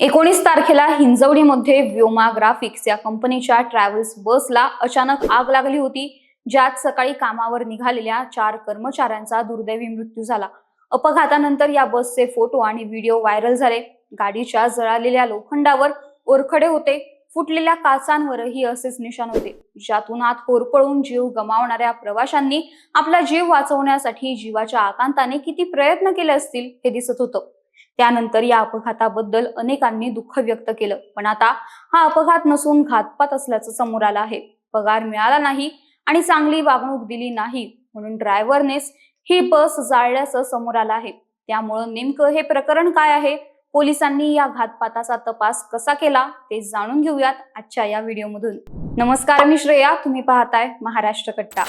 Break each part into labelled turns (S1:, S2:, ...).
S1: एकोणीस तारखेला हिंजवडीमध्ये व्योमा ग्राफिक्स या कंपनीच्या ट्रॅव्हल्स बसला अचानक आग लागली होती ज्यात सकाळी कामावर निघालेल्या चार कर्मचाऱ्यांचा दुर्दैवी मृत्यू झाला. अपघातानंतर या बसचे फोटो आणि व्हिडिओ व्हायरल झाले. गाडीच्या जळालेल्या लोखंडावर ओरखडे होते फुटलेल्या काचांवरही असेच निशाण होते ज्यातून आत होरपळून जीव गमावणाऱ्या प्रवाशांनी आपला जीव वाचवण्यासाठी जीवाच्या आकांताने किती प्रयत्न केले असतील हे दिसत होतं. त्यानंतर या अपघाताबद्दल अनेकांनी दुःख व्यक्त केलं. पण आता हा अपघात नसून घातपात असल्याचं समोर आलं आहे. पगार मिळाला नाही आणि चांगली वागणूक दिली नाही म्हणून ड्रायव्हरनेच ही बस जाळल्याचं समोर आलं आहे. त्यामुळं नेमकं हे प्रकरण काय आहे? पोलिसांनी या घातपाताचा तपास कसा केला? ते जाणून घेऊयात आजच्या या व्हिडिओमधून. नमस्कार मी श्रेया. तुम्ही पाहताय महाराष्ट्र कट्टा.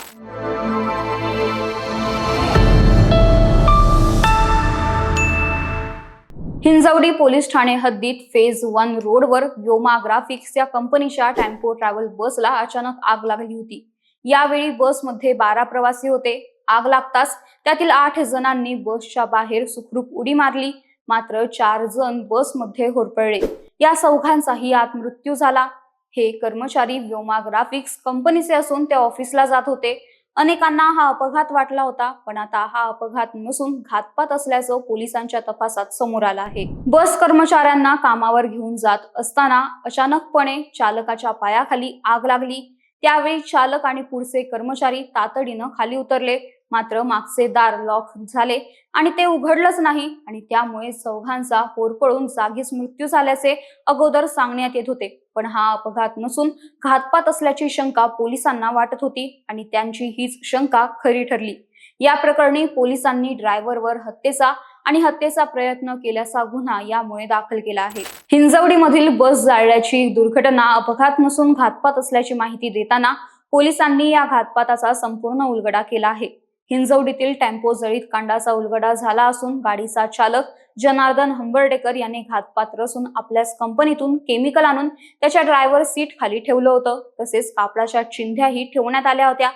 S1: हिंजवडी पोलीस ठाणे हद्दीत फेज वन रोडवर व्योमा ग्राफिक्स या कंपनीच्या टेम्पो ट्रॅव्हल बसला अचानक आग लागली होती. यावेळी बसमध्ये बारा प्रवासी होते. आग लागताच त्यातील आठ जणांनी बसच्या बाहेर सुखरूप उडी मारली. मात्र चार जण बसमध्ये होरपळले. या चौघांचाही आत मृत्यू झाला. हे कर्मचारी व्योमा ग्राफिक्स कंपनीचे असून ते ऑफिसला जात होते. अनेकांना हा अपघात वाटला होता पण आता हा अपघात नसून घातपात असल्याचं पोलिसांच्या तपासात समोर आलं आहे. बस कर्मचाऱ्यांना कामावर घेऊन जात असताना अचानकपणे चालकाच्या पायाखाली आग लागली. त्यावेळी चालक आणि पुढचे कर्मचारी तातडीनं खाली उतरले. मात्र मागचे दार लॉक झाले आणि ते उघडलंच नाही. आणि त्यामुळे चौघांचा होरपळून जागीच मृत्यू झाल्याचे अगोदर सांगण्यात येत होते. पण हा अपघात नसून घातपात असल्याची शंका पोलिसांना वाटत होती आणि त्यांची हीच शंका खरी ठरली. या प्रकरणी पोलिसांनी ड्रायव्हरवर हत्येचा आणि हत्येचा प्रयत्न केल्याचा गुन्हा यामुळे दाखल केला आहे. हिंजवडीमधील बस जाळल्याची दुर्घटना अपघात नसून घातपात असल्याची माहिती देताना पोलिसांनी या घातपाताचा संपूर्ण उलगडा केला आहे. हिंजवडीतील टेम्पो जळीत कांडाचा उलगडा झाला असून गाडीचा चालक जनार्दन हंबर्डेकर यांनी घातपात्र असून आपल्याच कंपनीतून केमिकल आणून त्याच्या ड्रायव्हर सीट खाली ठेवलं होतं. तसेच कापडाच्या चिंध्याही ठेवण्यात आल्या होत्या.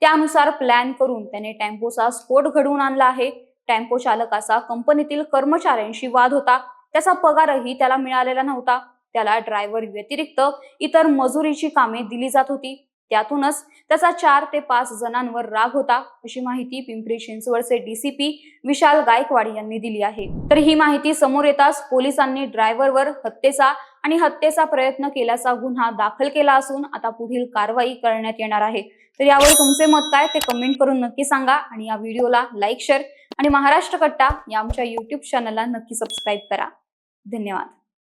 S1: त्यानुसार प्लॅन करून त्याने टेम्पोचा स्फोट घडवून आणला आहे. टेम्पो चालकाचा कंपनीतील कर्मचाऱ्यांशी वाद होता. त्याचा पगारही त्याला मिळालेला नव्हता. त्याला ड्रायव्हर व्यतिरिक्त इतर मजुरीची कामे दिली जात होती. त्यातूनच त्याचा चार ते पाच जणांवर राग होता. अशी माहिती पिंपरी चिंचवडचे डीसीपी विशाल गायकवाड यांनी दिली आहे. तर ही माहिती समोर येताच पोलिसांनी ड्रायव्हरवर हत्येचा आणि हत्येचा प्रयत्न केल्याचा गुन्हा दाखल केला असून आता पुढील कारवाई करण्यात येणार आहे. तर यावर तुमचे मत काय ते कमेंट करून नक्की सांगा आणि या व्हिडिओला लाईक शेअर आणि महाराष्ट्र कट्टा या आमच्या युट्यूब चॅनलला नक्की सबस्क्राईब करा. धन्यवाद.